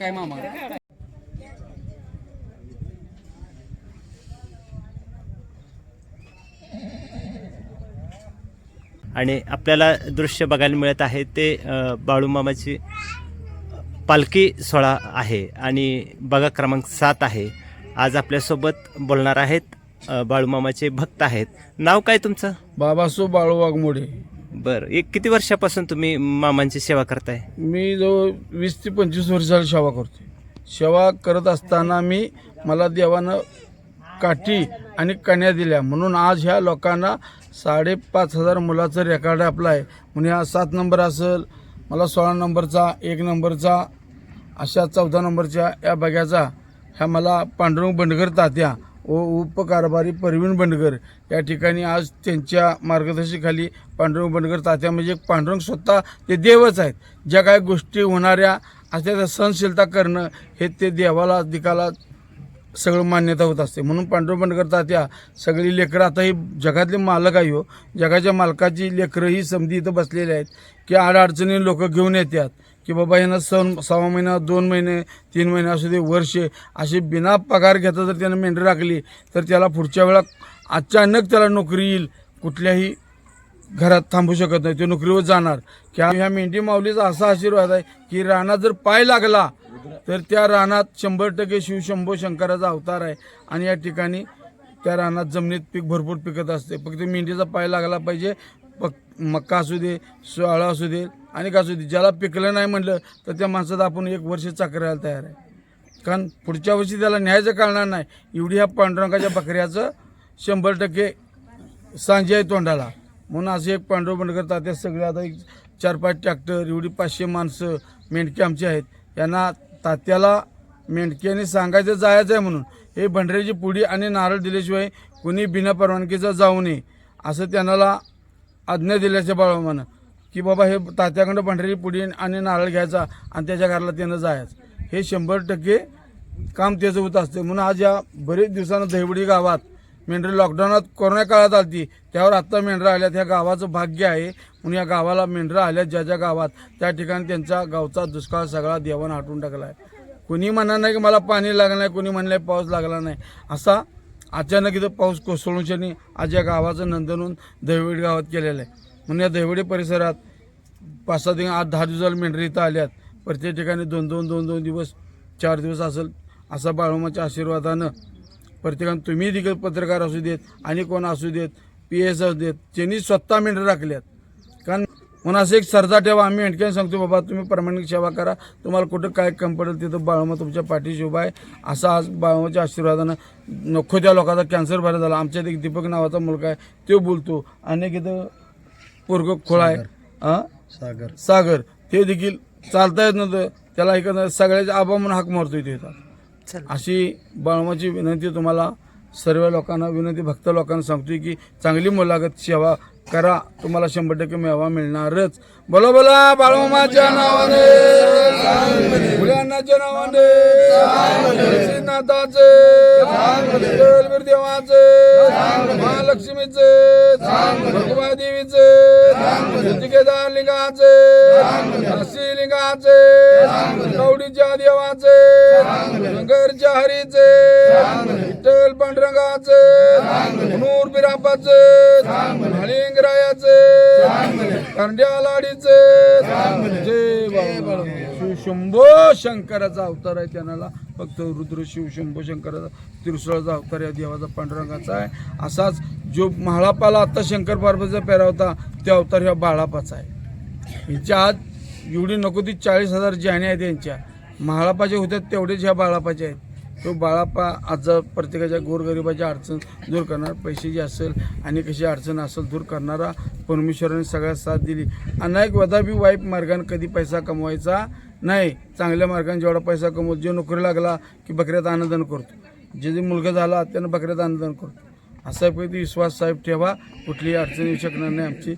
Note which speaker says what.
Speaker 1: काय मामा?
Speaker 2: आणि आपल्याला दृश्य बघायला मिळत आहे ते बाळूमामाची पालखी सोहळा आहे आणि बघा क्रमांक सात आहे. आज आपल्यासोबत बोलणार आहेत बाळूमामाचे भक्त आहेत. नाव काय तुमचं?
Speaker 3: बाबासो बाळू वाघमोडे.
Speaker 2: बरं. एक किती वर्षापासून तुम्ही मामांची सेवा करताय?
Speaker 3: मी जवळ वीस ते पंचवीस वर्षाला सेवा करतो सेवा करत असताना मी मला देवानं काठी आणि कन्या दिल्या. म्हणून आज ह्या लोकांना साडेपाच हजार मुलाचं रेकॉर्ड आपलं आहे. म्हणून हा सात नंबर असेल मला सोळा नंबरचा एक नंबरचा अशा चौदा नंबरच्या या बघ्याचा ह्या मला पांडुरंग बंडगर तात्या व उपकारभारी परवीण बंडगर या ठिकाणी आज त्यांच्या मार्गदर्शनाखाली पांडुरंग बंडगर तात्या म्हणजे पांडुरंग स्वतः ते देवच आहेत. ज्या काही गोष्टी होणाऱ्या असल्याचा सहनशीलता करणं हे ते देवाला दिकाला सगळं मान्यता होत असते. म्हणून पांडुरंग बंडगर तात्या सगळी लेकरं आता ही जगातले मालक आहे हो. जगाच्या मालकाची लेकरं ही समधी इथं बसलेली आहेत की अडचणी लोक घेऊन येतात. की बाबा यांना सण सहा महिना दोन महिने तीन महिने असू दे वर्ष अशी बिना पगार घेता जर त्यानं मेंढी राखली तर त्याला पुढच्या वेळा अचानक त्याला नोकरी येईल. कुठल्याही घरात थांबू शकत नाही. तो नोकरीवर जाणार. किंवा ह्या मेंढी माऊलीचा असा आशीर्वाद आहे की रानात जर पाय लागला तर त्या रानात शंभर टक्के शिवशंभो शंकराचा अवतार आहे. आणि या ठिकाणी त्या रानात जमिनीत पीक भरपूर पिकत असते. फक्त मेंढीचा पाय लागला पाहिजे. पक मक्का असू दे सोळा असू दे आणि असू दे ज्याला पिकलं नाही म्हटलं तर त्या माणसात आपण एक वर्ष चाकरायला तयार आहे. कारण पुढच्या वर्षी त्याला न्यायचं कळणार नाही. एवढी ह्या पांडुरंगाच्या बकऱ्याचं शंभर टक्के सांजे आहे तोंडाला. म्हणून असे एक पांडुरंग बंडकर तात्या सगळे आता एक चार पाच ट्रॅक्टर एवढी पाचशे माणसं मेंढके आमचे आहेत. यांना तात्याला मेंढक्याने सांगायचं जायचं आहे म्हणून. हे भंडऱ्याची पुडी आणि नारळ दिल्याशिवाय कुणी बिना परवानगीचं जाऊ नये असं त्यांना आज्ञा दिल्याच्या बाळमानं. की बाबा हे तात्याकडं पांढरी पुडी आणि नारळ घ्यायचा आणि त्याच्या घराला त्यानं जायचं. हे शंभर टक्के काम त्याचं होत असते. म्हणून आज या बरेच दिवसानं दहिवडी गावात मेंढरी लॉकडाऊनात कोरोना काळात आलती. त्यावर आत्ता मेंढरा आल्यात. ह्या गावाचं भाग्य आहे. म्हणून या गावाला मेंढरं आल्यात ज्या ज्या गावात. त्या ठिकाणी त्यांचा गावचा दुष्काळ सगळा देवानं हटून टाकला आहे कोणी म्हणणार नाही की मला पाणी लागलं नाही. कोणी म्हणलं पाऊस लागला नाही. असा अचानक इथं पाऊस कोसळूनशनी आज या गावाचं नंदनून दहिवडी गावात केलेलं आहे. म्हणून या दहिवडी परिसरात पाच सहा दिवस आठ दहा दिवसाला मेंढरी इथं आल्यात. प्रत्येक ठिकाणी दोन दोन दोन दोन दिवस चार दिवस असेल असा बाळूमाच्या आशीर्वादानं प्रत्येकानं तुम्ही देखील पत्रकार असू देत आणि कोण असू देत पी एस असू देत त्यांनी स्वतः मेंढर राखल्यात. कारण म्हणून असं एक सरदा ठेवा. आम्ही आणखीन सांगतो बाबा तुम्ही प्रामाणिक सेवा करा. तुम्हाला कुठं काय कम पडेल तिथं बाळमा तुमच्या पाठीशी उभा आहे. असा आज बाळमाच्या आशीर्वादानं नको त्या लोकांचा कॅन्सर बरा झाला. आमच्यात एक दीपक नावाचा मुलगा आहे तो बोलतो. अनेक इथं पोरग खोळा आहे. हा?
Speaker 4: सागर.
Speaker 3: सागर. ते देखील चालता येत नव्हतं. त्याला एखादं सगळ्याच्या आबा म्हणून हाक मारतोय ते येतात. अशी बाळमाची विनंती तुम्हाला सर्व लोकांना विनंती भक्त लोकांना सांगतोय की चांगली मुलाखत सेवा करा. तुम्हाला शंभर टक्के मेवा मिळणारच. बोला बोला बाळमाच्या नावाने. मुलांनाचे नावाने श्रीनाथाचे विठ्ठल देवाचे. महालक्ष्मीचे. भगवा देवीचे. केदार लिंगाचे. काशी लिंगाचे. कवडीच्या देवाचे. नगरच्या हरीचे. विठ्ठल पांडुरंगाचे. नूर बिरापाचे. हलिंगरायाचे कंड्या लाडीचे. जय बाबा. शिवशंभो शंकराचा अवतार आहे त्यांना. फक्त रुद्र शिव शंभो शंकराचा तिरुसळाचा अवतार या देवाचा पांडुरंगाचा आहे. असाच जो म्हाळापाला आता शंकर पार्वतीचा पेरा होता त्या अवतार ह्या बाळापाचा आहे. हिच्या आत एवढी नको ती चाळीस हजार ज्याने आहेत यांच्या. महाळापाच्या होत्या तेवढेच ह्या बाळापाच्या आहेत. तो बाळापा आज प्रत्येकाच्या गोरगरिबाच्या अडचण दूर करणार पैशाची असेल आणि कशी अडचण असेल दूर करणारा परमेश्वराने सगळ्यात साथ दिली. अनेक वदाबी वाईप मार्गाने कधी पैसा कमवायचा नाही चांगल्या मार्गाने जेवढा पैसा कमवतो जे नोकरी लागला की बकऱ्यात आनंदन करतो. जे जे मुलगा झाला त्यानं बकऱ्यात आनंदन करतो. असा पैकी विश्वास साहेब ठेवा कुठलीही अडचण येऊ शकणार नाही आमची.